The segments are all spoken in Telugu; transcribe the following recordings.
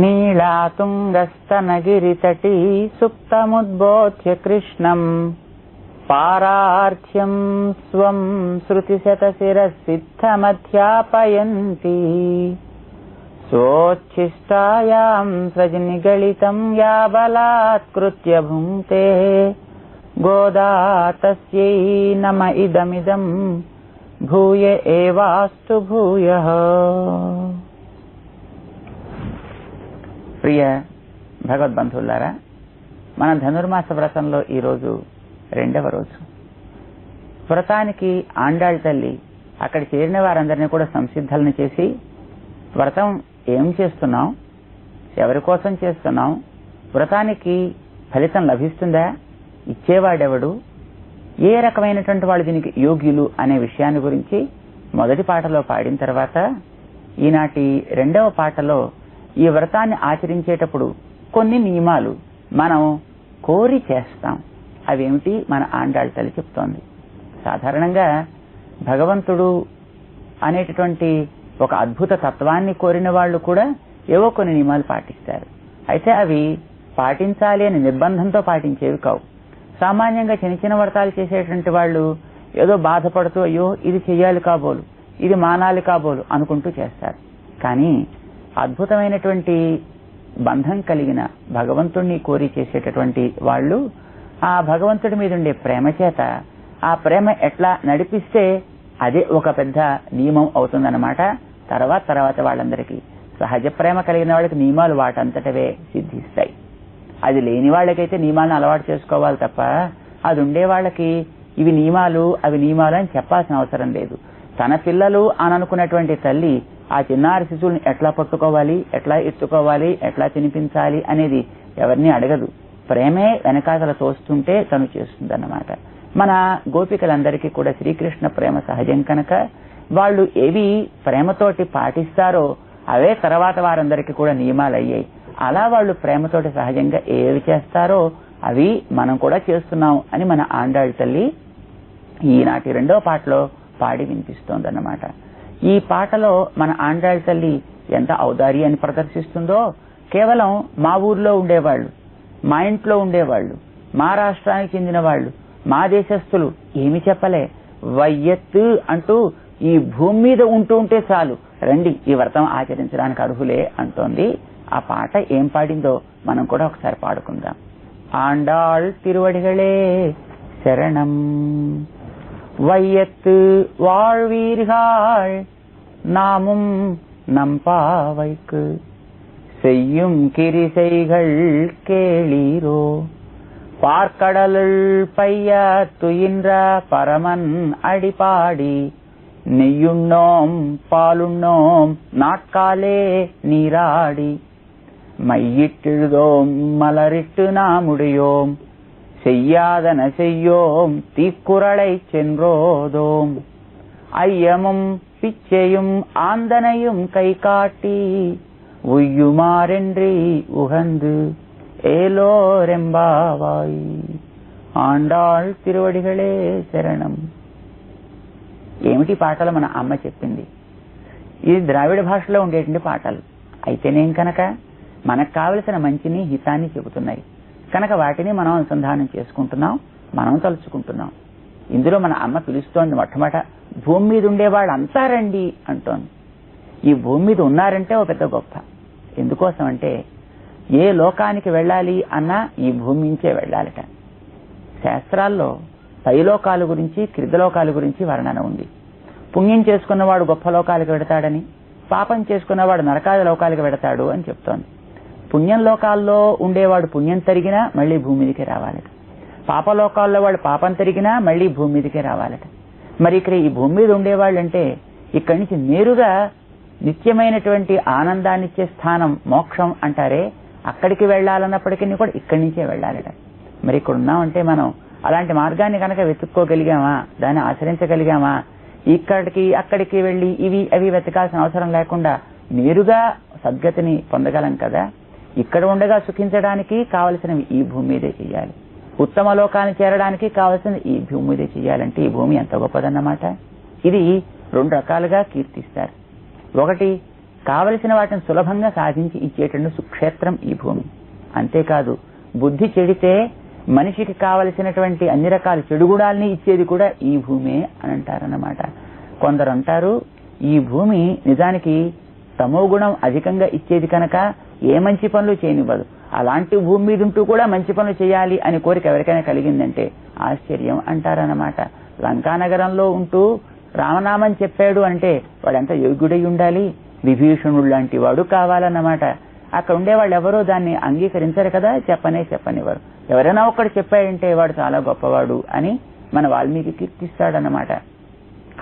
नीलातुङ्गस्तनगिरितटी सुप्तमुद्बोध्य कृष्णम् पारार्थ्यम् स्वम् श्रुतिशतशिरः सिद्धमध्यापयन्ती स्वोच्छिष्टायां सृजनि या बलात्कृत्य भुङ्क्ते। गोदा तस्यै नम इदमिदम् भूय एवास्तु भूयः। ప్రియ భగవద్బంధువులారా మన ధనుర్మాస వ్రతంలో ఈరోజు రెండవ రోజు. వ్రతానికి ఆండాళ్ తల్లి అక్కడ చేరిన వారందరినీ కూడా సంసిద్ధలను చేసి వ్రతం ఏం చేస్తున్నాం ఎవరి కోసం చేస్తున్నాం వ్రతానికి ఫలితం లభిస్తుందా? ఇచ్చేవాడెవడు? ఏ రకమైనటువంటి వాళ్ళు దీనికి యోగ్యులు అనే విషయాన్ని గురించి మొదటి పాటలో పాడిన తర్వాత ఈనాటి రెండవ పాటలో ఈ వ్రతాన్ని ఆచరించేటప్పుడు కొన్ని నియమాలు మనం కోరి చేస్తాం. అవేమిటి? మన ఆండాళ్ళ తల్లి చెప్తోంది. సాధారణంగా భగవంతుడు అనేటటువంటి ఒక అద్భుత తత్వాన్ని కోరిన వాళ్ళు కూడా ఏవో కొన్ని నియమాలు పాటిస్తారు. అయితే అవి పాటించాలి అని నిర్బంధంతో పాటించేవి కావు. సామాన్యంగా చిన్న చిన్న వ్రతాలు చేసేటువంటి వాళ్ళు ఏదో బాధపడుతూ అయ్యో ఇది చెయ్యాలి కాబోలు ఇది మానాలి కాబోలు అనుకుంటూ చేస్తారు. కానీ అద్భుతమైనటువంటి బంధం కలిగిన భగవంతుణ్ణి కోరి చేసేటటువంటి వాళ్ళు ఆ భగవంతుడి మీద ఉండే ప్రేమ చేత ఆ ప్రేమ ఎట్లా నడిపిస్తే అదే ఒక పెద్ద నియమం అవుతుందన్నమాట. తర్వాత తర్వాత వాళ్ళందరికీ సహజ ప్రేమ కలిగిన వాళ్ళకి నియమాలు వాటంతటవే సిద్ధిస్తాయి. అది లేని వాళ్ళకైతే నియమాలను అలవాటు చేసుకోవాలి తప్ప అది ఉండే వాళ్ళకి ఇవి నియమాలు అవి నియమాలు అని చెప్పాల్సిన అవసరం లేదు. తన పిల్లలు అని అనుకున్నటువంటి తల్లి ఆ చిన్నారి శిశువుని ఎట్లా పట్టుకోవాలి ఎట్లా ఎత్తుకోవాలి ఎట్లా తినిపించాలి అనేది ఎవరిని అడగదు. ప్రేమే వెనకాతల తోస్తుంటే తను చేస్తుందన్నమాట. మన గోపికలందరికీ కూడా శ్రీకృష్ణ ప్రేమ సహజం కనుక. వాళ్ళు ఏవి ప్రేమతోటి పాటిస్తారో అవే తర్వాత వారందరికీ కూడా నియమాలు అయ్యాయి అలా వాళ్ళు ప్రేమతోటి సహజంగా ఏవి చేస్తారో అవి మనం కూడా చేస్తున్నాం అని మన ఆండాళ్ళ తల్లి ఈనాటి రెండో పాటలో పాడి వినిపిస్తోందన్నమాట. ఈ పాటలో మన ఆండాళ్ళ తల్లి ఎంత ఔదార్యాన్ని ప్రదర్శిస్తుందో కేవలం మా ఊర్లో ఉండేవాళ్ళు మా ఇంట్లో ఉండేవాళ్ళు మా రాష్ట్రానికి చెందిన వాళ్ళు మా దేశస్థులు ఏమి చెప్పలే. వయ్యత్తు అంటూ ఈ భూమి మీద ఉంటూ ఉంటే చాలు. రండి ఈ వ్రతం ఆచరించడానికి అర్హులే అంటోంది. ఆ పాట ఏం పాడిందో మనం కూడా ఒకసారి పాడుకుందాం. ఆండాళ్ తిరువడిகளே శరణం. வையத்து வாழ்வீர்கள். நாமும் நம்பாவைக்கு செய்யும் கிரிசைகள் கேளீரோ. பார்க்கடலுள் பைய துயின்ற பரமன் அடிபாடி. நெய்யுண்ணோம் பாலுண்ணோம் நாட்காலே நீராடி. மையிட்டிழுதோம் மலரிட்டு நாமுடையோம். செய்யாதன செய்யோம் தீக்குறளை சென்றோதோம் ஐயமும் பிச்சையும் ஆந்தனையும் கை காட்டி உய்யுமாறென்றி உகந்து ஏலோரெம்பாவாய் ஆண்டாள் திருவடிகளே சரணம் ఏమిటి పాటలు మన అమ్మ చెప్పింది ఇది ద్రావిడ భాషలో ఉండేటువంటి పాటలు అయితేనేం కనుక మనకు కావలసిన మంచిని హితాన్ని చెబుతున్నాయి కనుక వాటిని మనం అనుసంధానం చేసుకుంటున్నాం మనం తలుచుకుంటున్నాం. ఇందులో మన అమ్మ పిలుస్తోంది మొట్టమొదట భూమి మీద ఉండే వాళ్ళంతా రండి అంటోంది. ఈ భూమి మీద ఉన్నారంటే ఒక పెద్ద గొప్ప. ఎందుకోసం అంటే ఏ లోకానికి వెళ్ళాలి అన్నా ఈ భూమి నుంచే వెళ్ళాలట. శాస్త్రాల్లో పైలోకాల గురించి క్రిదలోకాల గురించి వర్ణన ఉంది. పుణ్యం చేసుకున్నవాడు గొప్ప లోకాలకు వెడతాడని పాపం చేసుకున్నవాడు నరకాది లోకాలకు వెడతాడు అని చెప్తోంది. పుణ్యం లోకాల్లో ఉండేవాడు పుణ్యం తరిగినా మళ్ళీ భూమి మీదకి రావాలట. పాపలోకాల్లో వాడు పాపం తరిగినా మళ్ళీ భూమి మీదకే రావాలట. మరి ఇక్కడ ఈ భూమి మీద ఉండేవాళ్ళు అంటే ఇక్కడి నుంచి నేరుగా నిత్యమైనటువంటి ఆనందాన్నిచ్చే స్థానం మోక్షం అంటారే అక్కడికి వెళ్ళాలన్నప్పటికీ కూడా ఇక్కడి నుంచే వెళ్ళాలట. మరి ఇక్కడ ఉన్నామంటే మనం అలాంటి మార్గాన్ని కనుక వెతుక్కోగలిగామా దాన్ని ఆచరించగలిగామా ఇక్కడికి అక్కడికి వెళ్ళి ఇవి అవి వెతకాల్సిన అవసరం లేకుండా నేరుగా సద్గతిని పొందగలం కదా? ఇక్కడ ఉండగా సుఖించడానికి కావలసినవి ఈ భూమి మీదే చేయాలి. ఉత్తమ లోకాన్ని చేరడానికి కావలసినది ఈ భూమి మీదే చేయాలంటే ఈ భూమి ఎంత గొప్పదన్నమాట? ఇది రెండు రకాలుగా కీర్తిస్తారు. ఒకటి కావలసిన వాటిని సులభంగా సాధించి ఇచ్చేటువంటి సుక్షేత్రం ఈ భూమి. అంతేకాదు బుద్ధి చెడితే మనిషికి కావలసినటువంటి అన్ని రకాల చెడుగుడాల్ని ఇచ్చేది కూడా ఈ భూమే అని అంటారన్నమాట. కొందరు అంటారు ఈ భూమి నిజానికి తమో గుణం అధికంగా ఇచ్చేది కనుక ఏ మంచి పనులు చేయనివ్వదు. అలాంటి భూమి మీద ఉంటూ కూడా మంచి పనులు చేయాలి అని కోరిక ఎవరికైనా కలిగిందంటే ఆశ్చర్యం అంటారన్నమాట. లంకానగరంలో ఉంటూ రామనామం చెప్పాడు అంటే వాడు యోగ్యుడై ఉండాలి? విభీషణుడు లాంటి వాడు కావాలన్నమాట. అక్కడ ఉండేవాళ్ళు ఎవరో దాన్ని అంగీకరించరు కదా? చెప్పనే చెప్పనివారు ఎవరైనా ఒక్కడు చెప్పాడంటే వాడు చాలా గొప్పవాడు అని మన వాల్మీకి కీర్తిస్తాడనమాట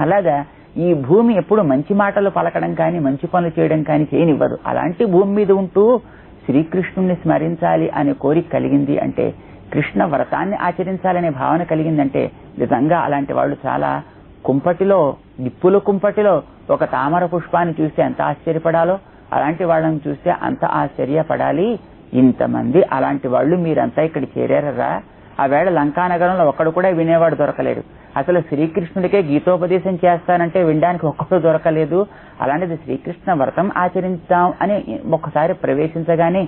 అలాగా ఈ భూమి ఎప్పుడు మంచి మాటలు పలకడం కానీ మంచి పనులు చేయడం కానీ చేయనివ్వదు. అలాంటి భూమి మీద ఉంటూ శ్రీకృష్ణుణ్ణి స్మరించాలి అనే కోరిక కలిగింది అంటే కృష్ణ వ్రతాన్ని ఆచరించాలనే భావన కలిగిందంటే నిజంగా అలాంటి వాళ్ళు చాలా కుంపటిలో నిప్పుల కుంపటిలో ఒక తామర పుష్పాన్ని చూస్తే ఎంత ఆశ్చర్యపడాలో అలాంటి వాళ్ళని చూస్తే అంత ఆశ్చర్యపడాలి. ఇంతమంది అలాంటి వాళ్ళు మీరంతా ఇక్కడ చేరారా ఆ లంకానగరంలో ఒక్కడు కూడా వినేవాడు దొరకలేడు అసలు శ్రీకృష్ణుడికే గీతోపదేశం చేస్తానంటే వినడానికి ఒక్కరు దొరకలేదు. అలాంటిది శ్రీకృష్ణ వ్రతం ఆచరించాం అని ఒక్కసారి ప్రవేశించగానే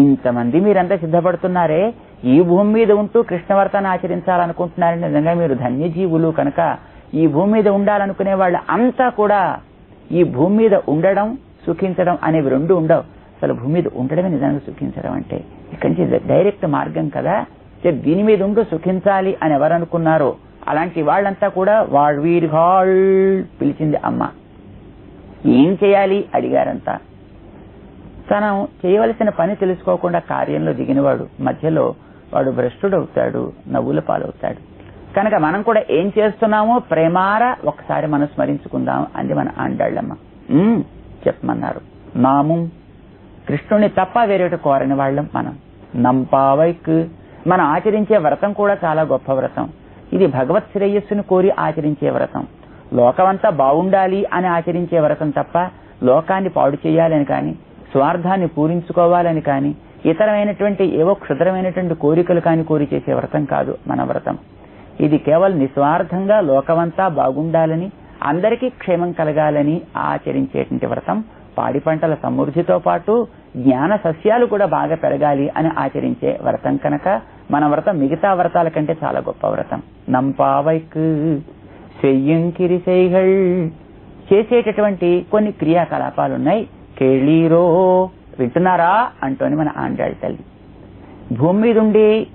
ఇంతమంది మీరంతా సిద్ధపడుతున్నారే? ఈ భూమి మీద ఉంటూ కృష్ణ వ్రతాన్ని ఆచరించాలనుకుంటున్నారని నిజంగా మీరు ధన్యజీవులు కనుక. ఈ భూమి మీద ఉండాలనుకునే వాళ్ళు అంతా కూడా ఈ భూమి మీద ఉండడం సుఖించడం అనేవి రెండు ఉండవు. అసలు భూమి మీద ఉండడమే నిజంగా సుఖించడం అంటే ఇక్కడి నుంచి డైరెక్ట్ మార్గం కదా. దీని మీద ఉంటూ సుఖించాలి అని ఎవరు అనుకున్నారో అలాంటి వాళ్ళంతా కూడా వాడు వీరి పిలిచింది అమ్మ. ఏం చేయాలి? అడిగారంతా. తను చేయవలసిన పని తెలుసుకోకుండా కార్యంలో దిగినవాడు. మధ్యలో వాడు భ్రష్టుడవుతాడు నవ్వుల పాలవుతాడు. కనుక మనం కూడా ఏం చేస్తున్నామో ప్రేమార ఒకసారి మనం స్మరించుకుందాం అంది మన ఆండాళ్ళమ్మ. "ఉమ్, చెప్పమన్నారు. నాము. కృష్ణుని తప్ప వేరేట కోరని వాళ్ళం మనం. నంపావైక్. మనం ఆచరించే వ్రతం కూడా చాలా గొప్ప వ్రతం. ఇది భగవత్ శ్రేయస్సును కోరి ఆచరించే వ్రతం. లోకమంతా బాగుండాలి అని ఆచరించే వ్రతం తప్ప లోకాన్ని పాడు చేయాలని కానీ స్వార్థాన్ని పూరించుకోవాలని కానీ ఇతరమైనటువంటి ఏవో క్షుద్రమైనటువంటి కోరికలు కాని కోరి చేసే వ్రతం కాదు మన వ్రతం. ఇది కేవలం నిస్వార్థంగా లోకమంతా బాగుండాలని అందరికీ క్షేమం కలగాలని ఆచరించేటువంటి వ్రతం. పాడి పంటల సమృద్ధితో పాటు జ్ఞాన సస్యాలు కూడా బాగా పెరగాలి అని ఆచరించే వ్రతం కనుక మన వ్రతం మిగతా వ్రతాల కంటే చాలా గొప్ప వ్రతం. నంపావైకు చెయ్యం కిరిసైహల్ చేసేటటువంటి కొన్ని క్రియాకలాపాలు ఉన్నాయి కేళీరో వింటున్నారా? అంటోని మన ఆండాళ్ళ తల్లి. భూమి మీద ఉండి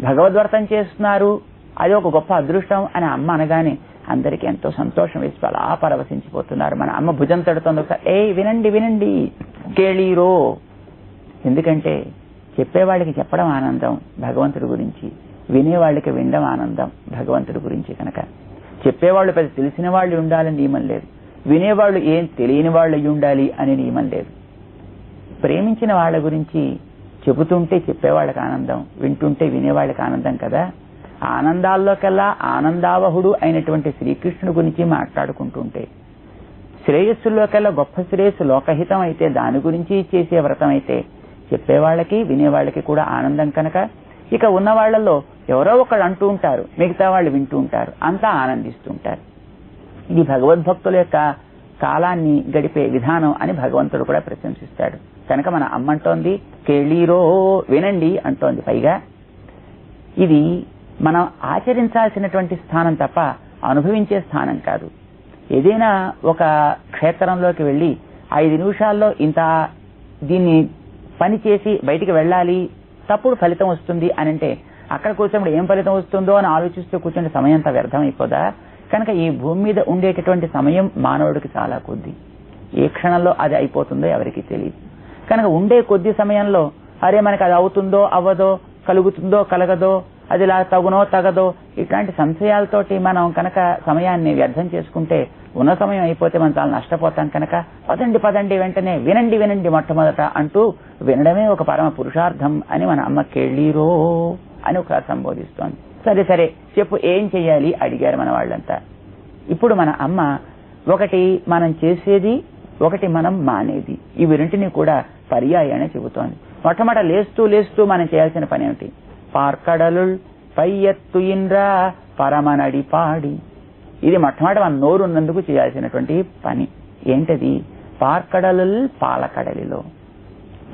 భగవద్వర్తం చేస్తున్నారు. అది ఒక గొప్ప అదృష్టం అని అమ్మ అనగానే అందరికీ ఎంతో సంతోషం వేసి అలా పరవశించిపోతున్నారు. మన అమ్మ భుజం తడుతుంది ఒకసారి ఏ వినండి వినండి కేళీరో. ఎందుకంటే చెప్పేవాళ్ళకి చెప్పడం ఆనందం భగవంతుడి గురించి. వినేవాళ్ళకి వినడం ఆనందం భగవంతుడి గురించి కనుక. చెప్పేవాళ్ళు పెద్ద తెలిసిన వాళ్ళు ఉండాలని నియమం లేదు. వినేవాళ్ళు ఏం తెలియని వాళ్ళు అయి ఉండాలి అని నియమం లేదు. ప్రేమించిన వాళ్ళ గురించి చెబుతుంటే చెప్పేవాళ్ళకి ఆనందం వింటుంటే వినేవాళ్ళకి ఆనందం కదా. ఆనందాల్లోకెల్లా ఆనందావహుడు అయినటువంటి శ్రీకృష్ణుడి గురించి మాట్లాడుకుంటుంటే. శ్రేయస్సుల్లోకెల్లా గొప్ప శ్రేయస్సు లోకహితం అయితే దాని గురించి చేసే వ్రతం అయితే చెప్పేవాళ్ళకి వినేవాళ్ళకి కూడా ఆనందం కనుక. ఇక ఉన్నవాళ్ళల్లో ఎవరో ఒకళ్ళు అంటూ ఉంటారు మిగతా వాళ్ళు వింటూ ఉంటారు అంతా ఆనందిస్తూ ఉంటారు. ఇది భగవద్భక్తుల యొక్క కాలాన్ని గడిపే విధానం అని భగవంతుడు కూడా ప్రశంసిస్తాడు. కనుక మన అమ్మంటోంది కేళీరో వినండి అంటోంది పైగా. ఇది మనం ఆచరించాల్సినటువంటి స్థానం తప్ప అనుభవించే స్థానం కాదు. ఏదైనా ఒక క్షేత్రంలోకి వెళ్ళి ఐదు నిమిషాల్లో ఇంత దీన్ని పని చేసి బయటికి వెళ్ళాలి తప్పుడు ఫలితం వస్తుంది అని అంటే అక్కడ కూర్చున్నప్పుడు ఏం ఫలితం వస్తుందో అని ఆలోచిస్తూ కూర్చుంటే సమయం అంతా వ్యర్థం అయిపోదా కనుక ఈ భూమి మీద ఉండేటటువంటి సమయం మానవుడికి చాలా కొద్ది. ఏ క్షణంలో అది అయిపోతుందో ఎవరికి తెలియదు కనుక ఉండే కొద్ది సమయంలో అరే మనకి అది అవుతుందో అవ్వదో కలుగుతుందో కలగదో అది ఇలా తగునో తగదో ఇట్లాంటి సంశయాలతోటి మనం కనుక సమయాన్ని వ్యర్థం చేసుకుంటే ఉన్న సమయం అయిపోతే మనం చాలా నష్టపోతాం కనుక పదండి పదండి వెంటనే వినండి వినండి మొట్టమొదట అంటూ వినడమే ఒక పరమ పురుషార్థం అని మన అమ్మ కెళ్ళీరో అని ఒక సంబోధిస్తోంది. సరే సరే చెప్పు ఏం చెయ్యాలి? అడిగారు మన వాళ్ళంతా. ఇప్పుడు మన అమ్మ ఒకటి మనం చేసేది ఒకటి మనం మానేది. ఇవి రెంటిని కూడా పర్యాయాన్ని చెబుతోంది. మొట్టమొదట లేస్తూ లేస్తూ మనం చేయాల్సిన పని ఏమిటి? పార్కడలు పై ఎత్తు ఇంద్రా పరమనడి పాడి. ఇది మొట్టమొదటి మన నోరున్నందుకు చేయాల్సినటువంటి పని. ఏంటది? పార్కడలుల్ పాలకడలిలో.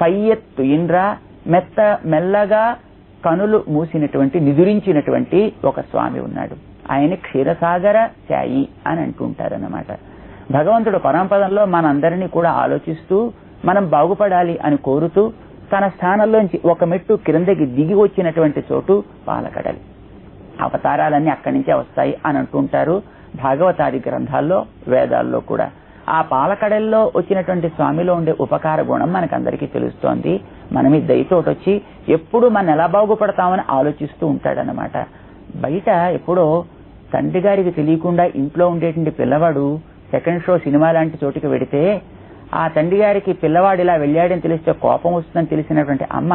పై ఎత్తు ఇంద్ర మెత్త మెల్లగా కనులు మూసినటువంటి నిదురించినటువంటి ఒక స్వామి ఉన్నాడు. ఆయన క్షీరసాగర శాయి అని అంటుంటారన్నమాట. భగవంతుడు పరమపదంలో మనందరినీ కూడా ఆలోచిస్తూ మనం బాగుపడాలి అని కోరుతూ తన స్థానంలోంచి ఒక మెట్టు క్రిందకి దిగి వచ్చినటువంటి చోటు పాలకడలి. అవతారాలన్నీ అక్కడి నుంచే వస్తాయి అని అంటుంటారు. భాగవతాది గ్రంథాల్లో వేదాల్లో కూడా ఆ పాలకడల్లో వచ్చినటువంటి స్వామిలో ఉండే ఉపకార గుణం మనకందరికీ తెలుస్తోంది. మనమి దయతోటొచ్చి వచ్చి ఎప్పుడు మనం ఎలా బాగుపడతామని ఆలోచిస్తూ ఉంటాడనమాట బయట ఎప్పుడో తండ్రి గారికి తెలియకుండా ఇంట్లో ఉండేటువంటి పిల్లవాడు సెకండ్ షో సినిమా లాంటి చోటుకి వెడితే ఆ తండ్రి గారికి పిల్లవాడు ఇలా వెళ్ళాడని తెలిస్తే కోపం వస్తుందని తెలిసినటువంటి అమ్మ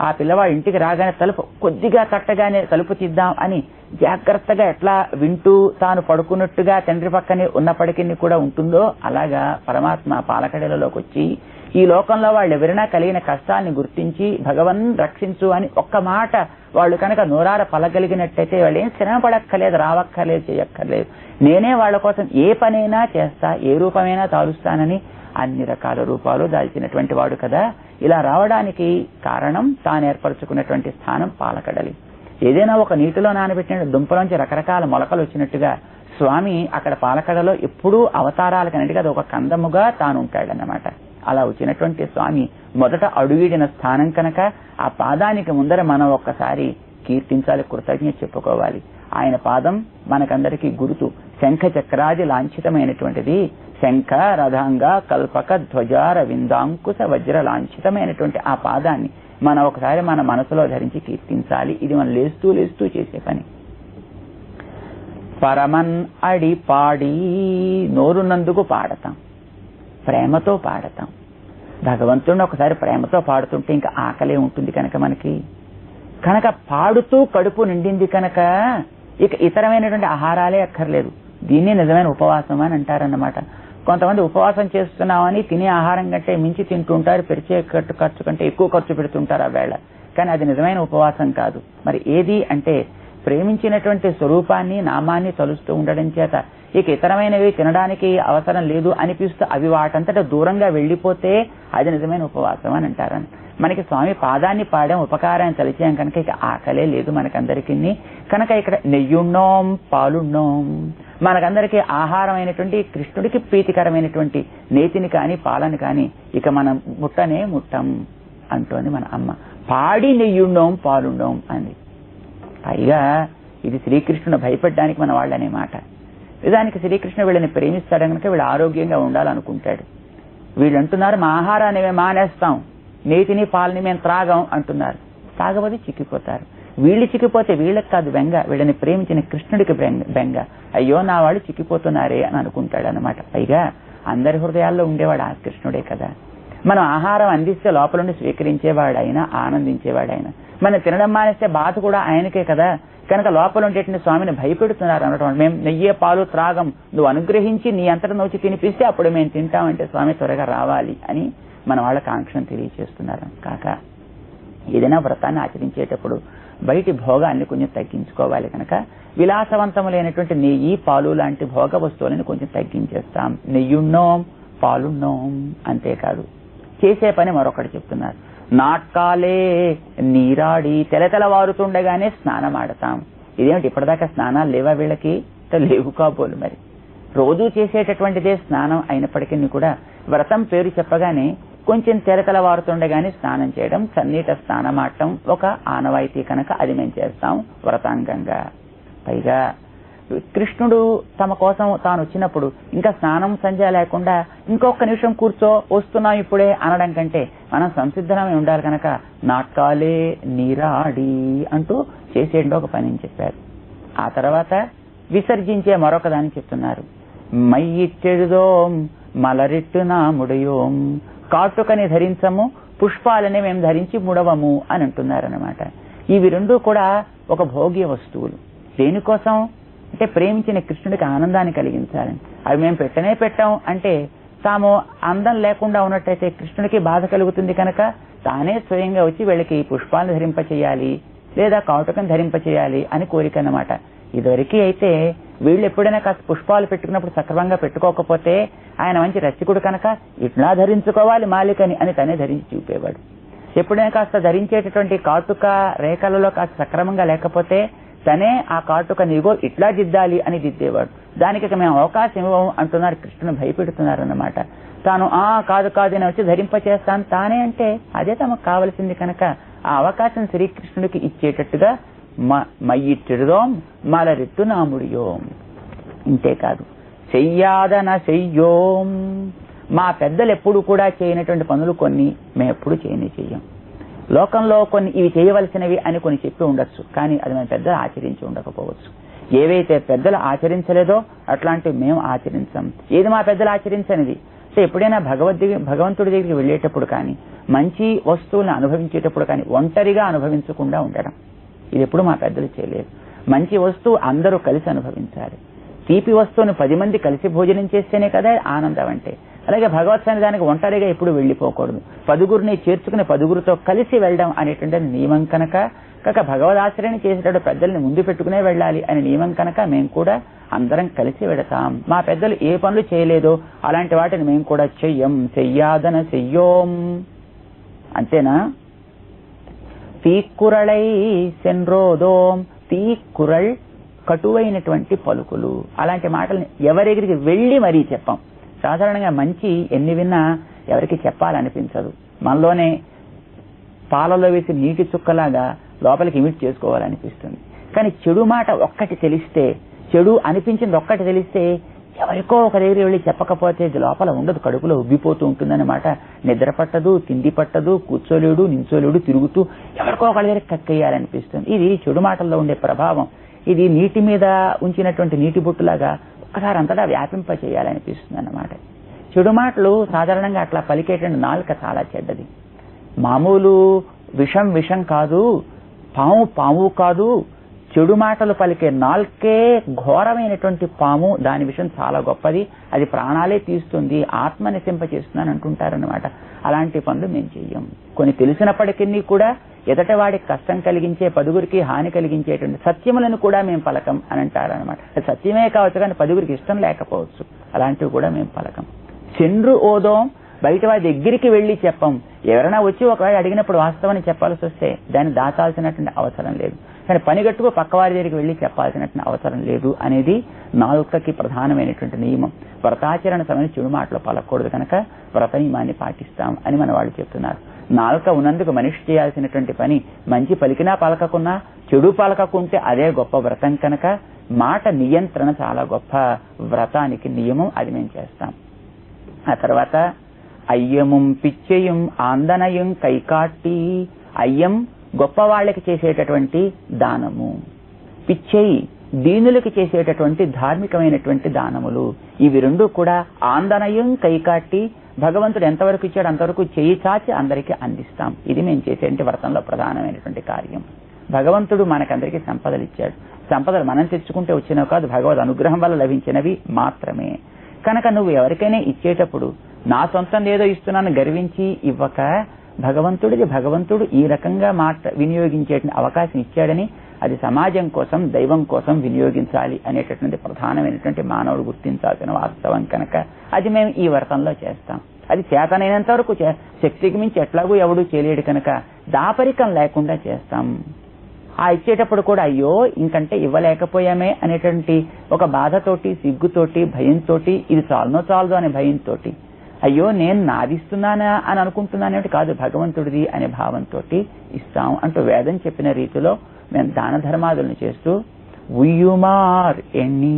ఆ పిల్లవాడు ఇంటికి రాగానే తలుపు కొద్దిగా కట్టగానే తలుపు తీద్దాం అని జాగ్రత్తగా ఎట్లా వింటూ తాను పడుకున్నట్టుగా తండ్రి పక్కనే ఉన్నప్పటికీ కూడా ఉంటుందో అలాగా పరమాత్మ పాలకడలలోకి వచ్చి ఈ లోకంలో వాళ్ళు ఎవరైనా కలిగిన కష్టాన్ని గుర్తించి భగవన్ రక్షించు అని ఒక్క మాట వాళ్ళు కనుక నోరార పలగలిగినట్టయితే వాళ్ళు ఏం శ్రమ పడక్కర్లేదు రావక్కర్లేదు చేయక్కర్లేదు. నేనే వాళ్ళ కోసం ఏ పనైనా చేస్తా ఏ రూపమైనా తాలుస్తానని అన్ని రకాల రూపాలు దాల్చినటువంటి వాడు కదా. ఇలా రావడానికి కారణం తాను ఏర్పరచుకున్నటువంటి స్థానం పాలకడలి. ఏదైనా ఒక నీటిలో నానబెట్టిన దుంపలోంచి రకరకాల మొలకలు వచ్చినట్టుగా స్వామి అక్కడ పాలకడలో ఎప్పుడూ అవతారాలకన్నిటికీ అది ఒక కందముగా తాను ఉంటాడన్నమాట. అలా వచ్చినటువంటి స్వామి మొదట అడుగిడిన స్థానం కనుక ఆ పాదానికి ముందర మనం ఒక్కసారి కీర్తించాలి కృతజ్ఞత చెప్పుకోవాలి. ఆయన పాదం మనకందరికీ గుర్తు. శంఖ చక్రాది లాంఛితమైనటువంటిది. శంఖ రథాంగ కల్పక ధ్వజార విందాంకుశ వజ్ర లాంఛితమైనటువంటి ఆ పాదాన్ని మనం ఒకసారి మన మనసులో ధరించి కీర్తించాలి. ఇది మనం లేస్తూ లేస్తూ చేసే పని. పరమన్ అడి పాడి నోరునందుకు పాడతాం. ప్రేమతో పాడతాం. భగవంతుడిని ఒకసారి ప్రేమతో పాడుతుంటే ఇంకా ఆకలే ఉంటుంది కనుక మనకి. కనుక పాడుతూ కడుపు నిండింది కనుక ఇక ఇతరమైనటువంటి ఆహారాలే అక్కర్లేదు. దీన్ని నిజమైన ఉపవాసం అని అంటారన్నమాట. కొంతమంది ఉపవాసం చేస్తున్నామని తినే ఆహారం కంటే మించి తింటుంటారు పెరిచే ఖర్చు ఖర్చు కంటే ఎక్కువ ఖర్చు పెడుతుంటారు ఆ వేళ. కానీ అది నిజమైన ఉపవాసం కాదు. మరి ఏది అంటే ప్రేమించినటువంటి స్వరూపాన్ని నామాన్ని తలుస్తూ ఉండడం చేత ఇక ఇతరమైనవి తినడానికి అవసరం లేదు అనిపిస్తూ అవి వాటంతట దూరంగా వెళ్ళిపోతే అది నిజమైన ఉపవాసం అని అంటారని మనకి స్వామి పాదాన్ని పాడాం ఉపకారాన్ని తలిచాం కనుక ఇక ఆకలే లేదు మనకందరికీ. కనుక ఇక్కడ నెయ్యుండోం పాలుండోం మనకందరికీ ఆహారమైనటువంటి కృష్ణుడికి ప్రీతికరమైనటువంటి నేతిని కాని పాలని కాని ఇక మనం ముట్టనే ముట్టం అంటోంది మన అమ్మ. పాడి నెయ్యుండోం పాలుండోం అని పైగా ఇది శ్రీకృష్ణుడు భయపడడానికి మన వాళ్ళనే మాట. నిజానికి శ్రీకృష్ణ వీళ్ళని ప్రేమిస్తాడు కనుక వీళ్ళు ఆరోగ్యంగా ఉండాలనుకుంటాడు. వీళ్ళు అంటున్నారు మా ఆహారాన్ని మేము మానేస్తాం. నేతిని పాలని మేము త్రాగం అంటున్నారు. తాగబోది చిక్కిపోతారు. వీళ్ళు చిక్కిపోతే వీళ్ళకి కాదు బెంగ. వీళ్ళని ప్రేమించిన కృష్ణుడికి బెంగ బెంగ. అయ్యో నా వాళ్ళు చిక్కిపోతున్నారే అని అనుకుంటాడు అనమాట పైగా అందరి హృదయాల్లో ఉండేవాడు ఆ కృష్ణుడే కదా. మనం ఆహారం అందిస్తే లోపల స్వీకరించేవాడైనా ఆనందించేవాడైనా. మనం తినడం మానేస్తే బాధ కూడా ఆయనకే కదా. కనుక లోపల ఉండేటువంటి స్వామిని భయపెడుతున్నారు అనటువంటి మేము నెయ్యే పాలు త్రాగం నువ్వు అనుగ్రహించి నీ అంతట నోచి తినిపిస్తే అప్పుడు మేము తింటామంటే స్వామి త్వరగా రావాలి అని మన వాళ్ళ కాంక్షను తెలియజేస్తున్నారు కాక ఏదైనా వ్రతాన్ని ఆచరించేటప్పుడు బయటి భోగాన్ని కొంచెం తగ్గించుకోవాలి కనుక. విలాసవంతములైనటువంటి నెయ్యి పాలు లాంటి భోగ వస్తువులను కొంచెం తగ్గించేస్తాం. నెయ్యున్నోం పాలున్నోం అంతేకాదు. చేసే పని మరొకటి చెప్తున్నారు. నాట్కాలే నీరాడి తెలతెలవారుతుండగానే స్నానం ఆడతాం ఇదేమిటి ఇప్పటిదాకా స్నానాలు లేవా వీళ్ళకి? లేవు కాబోలు మరి. రోజు చేసేటటువంటిదే స్నానం అయినప్పటికీ కూడా వ్రతం పేరు చెప్పగానే కొంచెం తెరతలవారుతుండగానే స్నానం చేయడం చన్నీట స్నానమాటం ఒక ఆనవాయితీ కనుక అది మేము చేస్తాం వ్రతాంగంగా. పైగా కృష్ణుడు తమ కోసం తాను వచ్చినప్పుడు ఇంకా స్నానం సంధ్య లేకుండా ఇంకొక నిమిషం కూర్చో వస్తున్నాం ఇప్పుడే అనడం కంటే మనం సంసిద్ధమై ఉండాలి కనుక నాట్కాలే నీరాడి అంటూ చేసేయండి ఒక పని అని చెప్పారు. ఆ తర్వాత విసర్జించే మరొక దాన్ని చెప్తున్నారు. మయ్యిట్టెడుదోం మలరిట్టు నా ముడయోం కాటుకని ధరించము పుష్పాలని మేము ధరించి ముడవము అని అంటున్నారనమాట ఇవి రెండు కూడా ఒక భోగ్య వస్తువులు. దేనికోసం? అంటే ప్రేమించిన కృష్ణుడికి ఆనందాన్ని కలిగించాలని అవి మేము పెట్టనే పెట్టాం అంటే తాము అందం లేకుండా ఉన్నట్టయితే కృష్ణుడికి బాధ కలుగుతుంది కనుక తానే స్వయంగా వచ్చి వీళ్ళకి పుష్పాలను ధరింపచేయాలి లేదా కాటుకం ధరింప చేయాలి అని కోరిక అన్నమాట. ఇదివరకు అయితే వీళ్ళు ఎప్పుడైనా కాస్త పుష్పాలు పెట్టుకున్నప్పుడు సక్రమంగా పెట్టుకోకపోతే ఆయన మంచి రసికుడు కనుక ఇట్లా ధరించుకోవాలి మాలికని అని తనే ధరించి చూపేవాడు. ఎప్పుడైనా కాస్త ధరించేటటువంటి కాటుక రేఖలలో కాస్త సక్రమంగా లేకపోతే తనే ఆ కాటుక నీగో ఇట్లా దిద్దాలి అని దిద్దేవాడు. దానికి ఇక మేము అవకాశం ఇవ్వము అంటున్నారు కృష్ణుని భయపెడుతున్నారన్నమాట. తాను ఆ కాదు కాదు అని వచ్చి ధరింపచేస్తాను తానే అంటే అదే తమకు కావలసింది కనుక ఆ అవకాశం శ్రీకృష్ణుడికి ఇచ్చేటట్టుగా మయ్యిట్టిడుదోం మలరిత్తు నాముడియోం ఇంతేకాదు చెయ్యాదన చెయ్యోం. మా పెద్దలు ఎప్పుడు కూడా చేయనటువంటి పనులు కొన్ని మేము ఎప్పుడు చేయని చెయ్యం. లోకంలో కొన్ని ఇవి చేయవలసినవి అని కొన్ని చెప్పి ఉండొచ్చు. కానీ అది మన పెద్దలు ఆచరించి ఉండకపోవచ్చు. ఏవైతే పెద్దలు ఆచరించలేదో అట్లాంటివి మేము ఆచరించాం. ఏది మా పెద్దలు ఆచరించనిది? సో ఎప్పుడైనా భగవద్ది భగవంతుడి దగ్గరికి వెళ్ళేటప్పుడు కానీ మంచి వస్తువులను అనుభవించేటప్పుడు కానీ ఒంటరిగా అనుభవించకుండా ఉండడం. ఇది ఎప్పుడు మా పెద్దలు చేయలేదు. మంచి వస్తువు అందరూ కలిసి అనుభవించాలి. తీపి వస్తువును పది మంది కలిసి భోజనం చేస్తేనే కదా ఆనందం అంటే. అలాగే భగవత్ సన్నిధానికి ఒంటరిగా ఎప్పుడు వెళ్ళిపోకూడదు. పదుగురిని చేర్చుకుని పదుగురితో కలిసి వెళ్ళడం అనేటువంటి నియమం కనుక కాక ఆశ్రయణ చేసేటప్పుడు పెద్దల్ని ముందు పెట్టుకునే వెళ్ళాలి అనే నియమం కనుక మేము కూడా అందరం కలిసి వెడతాం మా పెద్దలు ఏ పనులు చేయలేదో అలాంటి వాటిని మేము కూడా చెయ్యం. చెయ్యాదన చెయ్యోం. అంతేనా? తీక్కురళై సెన్రోదోం. తీక్కురళ్ కటువైనటువంటి పలుకులు. అలాంటి మాటల్ని ఎవరెగిరికి వెళ్ళి మరీ చెప్పాం. సాధారణంగా మంచి ఎన్ని విన్నా ఎవరికి చెప్పాలనిపించదు. మనలోనే పాలలో వేసి నీటి చుక్కలాగా లోపలికి ఇమిట్ చేసుకోవాలనిపిస్తుంది. కానీ చెడు మాట ఒక్కటి తెలిస్తే చెడు అనిపించింది ఒక్కటి తెలిస్తే ఎవరికో ఒక దగ్గర వెళ్ళి చెప్పకపోతే ఇది లోపల ఉండదు కడుపులో ఉబ్బిపోతూ ఉంటుందన్నమాట నిద్ర పట్టదు తిండి పట్టదు కూర్చోలేడు నించోలేడు తిరుగుతూ ఎవరికో ఒకరి దగ్గర కక్కేయాలనిపిస్తుంది. ఇది చెడు మాటల్లో ఉండే ప్రభావం. ఇది నీటి మీద ఉంచినటువంటి నీటి బొట్టులాగా ఒక్కసారి అంతటా వ్యాపింప చేయాలనిపిస్తుంది అన్నమాట చెడు మాటలు సాధారణంగా అట్లా పలికేటువంటి నాలుక చాలా చెడ్డది. మామూలు విషం విషం కాదు పాము పాము కాదు చెడు మాటలు పలికే నాల్కే ఘోరమైనటువంటి పాము దాని విషయం చాలా గొప్పది. అది ప్రాణాలే తీస్తుంది ఆత్మ నిశింపచేస్తుందని అంటుంటారనమాట అలాంటి పనులు మేము చెయ్యం. కొన్ని తెలిసినప్పటికీ కూడా ఎదట వాడికి కష్టం కలిగించే పదుగురికి హాని కలిగించేటువంటి సత్యములను కూడా మేము పలకం అని అంటారనమాట సత్యమే కావచ్చు కానీ పదుగురికి ఇష్టం లేకపోవచ్చు. అలాంటివి కూడా మేము పలకం. చండ్రు ఓదోం బయట వారి దగ్గరికి వెళ్ళి చెప్పం. ఎవరైనా వచ్చి ఒకవేళ అడిగినప్పుడు వాస్తవాన్ని చెప్పాల్సి వస్తే దాన్ని దాచాల్సినటువంటి అవసరం లేదు. కానీ పనిగట్టుకు పక్కవారి దగ్గరికి వెళ్ళి చెప్పాల్సినటువంటి అవసరం లేదు అనేది నాలుకకి ప్రధానమైనటువంటి నియమం. వ్రతాచరణ సమయం చెడు మాటలు పలకూడదు కనుక వ్రత నియమాన్ని పాటిస్తాం అని మన వాళ్ళు చెప్తున్నారు. నాలుక ఉన్నందుకు మనిషి చేయాల్సినటువంటి పని మంచి పలికినా పలకకున్నా చెడు పలకకుంటే అదే గొప్ప వ్రతం కనుక మాట నియంత్రణ చాలా గొప్ప వ్రతానికి నియమం అది మేము చేస్తాం. ఆ తర్వాత అయ్యముం పిచ్చయం ఆందనయం కైకాట్టి అయ్యం గొప్ప వాళ్ళకి చేసేటటువంటి దానము. పిచ్చేయి దీనులకి చేసేటటువంటి ధార్మికమైనటువంటి దానములు. ఇవి రెండు కూడా ఆందనయం కైకాట్టి భగవంతుడు ఎంతవరకు ఇచ్చాడు అంతవరకు చేయి చాచి అందరికీ అందిస్తాం. ఇది మేము చేసేటువంటి వ్రతంలో ప్రధానమైనటువంటి కార్యం. భగవంతుడు మనకందరికీ సంపదలు ఇచ్చాడు. సంపదలు మనం తెచ్చుకుంటే వచ్చినవి కాదు భగవద్ అనుగ్రహం వల్ల లభించినవి మాత్రమే. కనుక నువ్వు ఎవరికైనా ఇచ్చేటప్పుడు నా సొంతం ఏదో ఇస్తున్నాను గర్వించి ఇవ్వక భగవంతుడిది భగవంతుడు ఈ రకంగా మాట వినియోగించే అవకాశం ఇచ్చాడని అది సమాజం కోసం దైవం కోసం వినియోగించాలి అనేటటువంటి ప్రధానమైనటువంటి మానవుడు గుర్తించాల్సిన వాస్తవం కనుక అది మేము ఈ వ్రతంలో చేస్తాం. అది చేతనైనంత వరకు శక్తికి మించి ఎట్లాగూ ఎవడు చేయలేడు కనుక దాపరికం లేకుండా చేస్తాం. ఆ ఇచ్చేటప్పుడు కూడా అయ్యో ఇంకంటే ఇవ్వలేకపోయామే అనేటువంటి ఒక బాధతోటి సిగ్గుతోటి భయంతోటి ఇది చాలనో చాలదు అనే భయంతోటి అయ్యో నేను నాదిస్తున్నానా అని అనుకుంటున్నానేమిటి కాదు భగవంతుడిది అనే భావంతో ఇస్తాం అంటూ వేదం చెప్పిన రీతిలో మేము దాన ధర్మాదులను చేస్తూ ఉయ్యుమార్ ఎన్ని?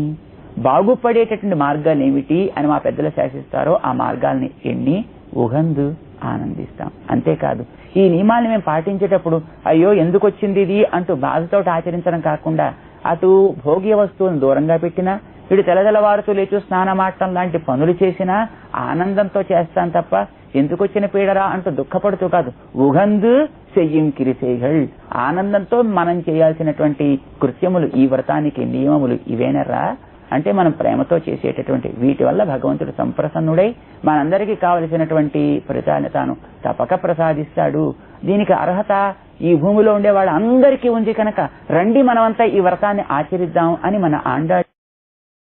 బాగుపడేటటువంటి మార్గాలు ఏమిటి? అని మా పెద్దలు శాసిస్తారో ఆ మార్గాల్ని ఎన్ని? ఉగందు ఆనందిస్తాం. అంతేకాదు ఈ నియమాల్ని మేము పాటించేటప్పుడు అయ్యో ఎందుకు వచ్చింది ఇది? అంటూ బాధతో ఆచరించడం కాకుండా అటు భోగ్య వస్తువులను దూరంగా పెట్టినా వీడు తెలదెలవారుతూ లేచు స్నానమాటం లాంటి పనులు చేసినా ఆనందంతో చేస్తాను తప్ప ఎందుకు వచ్చిన పీడరా అంటూ దుఃఖపడుతూ కాదు. ఉగందు చెయ్యం కిరిసేగల్ ఆనందంతో మనం చేయాల్సినటువంటి కృత్యములు ఈ వ్రతానికి నియమములు ఇవేనరా? అంటే మనం ప్రేమతో చేసేటటువంటి వీటి వల్ల భగవంతుడు సంప్రసన్నుడై మనందరికీ కావలసినటువంటి ఫలితాన్ని తాను తప్పక ప్రసాదిస్తాడు. దీనికి అర్హత ఈ భూమిలో ఉండే వాళ్ళందరికీ ఉంది కనుక రండి మనమంతా ఈ వ్రతాన్ని ఆచరిద్దాం అని మన ఆండా